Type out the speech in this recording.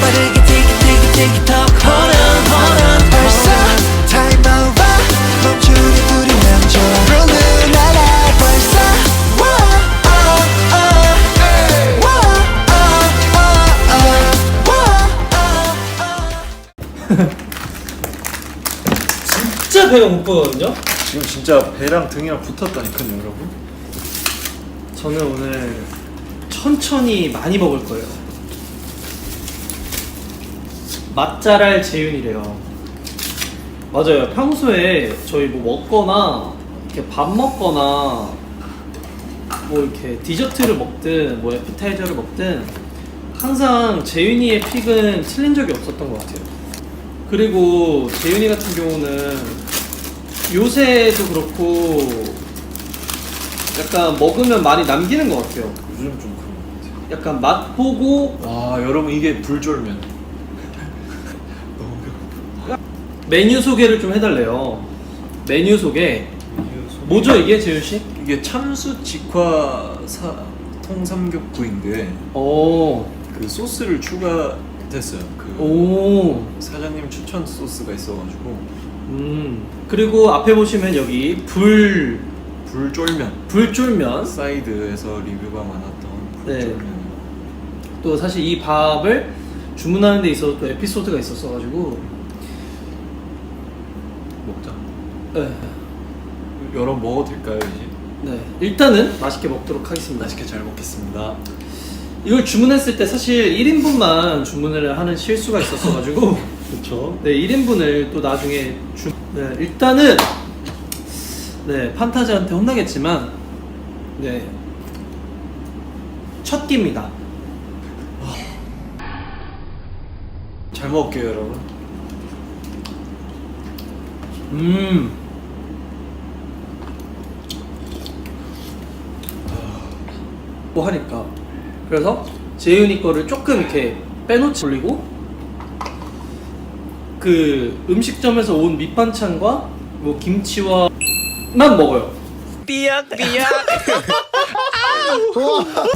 빠르게 tick tick tick tock hold on hold on 벌써 time over 멈추니 둘이 남자 rolling 알아 벌써 Whoa, oh, oh, hey. Whoa, oh, oh, oh. Whoa, oh, oh. 진짜 배가 고프거든요. 지금 진짜 배랑 등이랑 붙었다니까요 여러분 저는 오늘 천천히 많이 먹을 거예요. 맛잘알 재윤이래요. 맞아요. 평소에 저희 뭐 먹거나 이렇게 밥 먹거나 뭐 이렇게 디저트를 먹든 뭐 애프타이저를 먹든 항상 재윤이의 픽은 틀린 적이 없었던 것 같아요. 그리고 재윤이 같은 경우는 요새도 그렇고 약간 먹으면 많이 남기는 것 같아요. 요즘 좀 그런 것 약간 맛 보고 같아요 와 여러분 이게 불쫄면 너무 배고파 메뉴 소개를 좀 해달래요. 메뉴 소개. 뭐죠 이게 재윤 씨? 이게 참수 직화 사, 통삼겹구이인데 오, 그 소스를 추가됐어요 그 오, 사장님 추천 소스가 있어가지고 음. 그리고 앞에 보시면 여기 불 불쫄면 불쫄면. 사이드에서 리뷰가 많았던 네. 불쫄면 또 사실 이 밥을 주문하는 데 있어서 또 에피소드가 있었어가지고. 먹자 네. 여러분 먹어도 될까요 이제? 네. 일단은 맛있게 먹도록 하겠습니다. 맛있게 잘 먹겠습니다 이걸 주문했을 때 사실 1인분만 주문을 하는 실수가 있었어가지고 그렇죠 네 1인분을 또 나중에 주... 네 일단은 네 판타지한테 혼나겠지만 네첫 끼입니다 잘 먹을게요 여러분 음. 뭐 하니까. 그래서 재윤이 거를 조금 이렇게 빼놓지 올리고 그 음식점에서 온 밑반찬과 뭐 김치와 만 먹어요. 삐약 삐약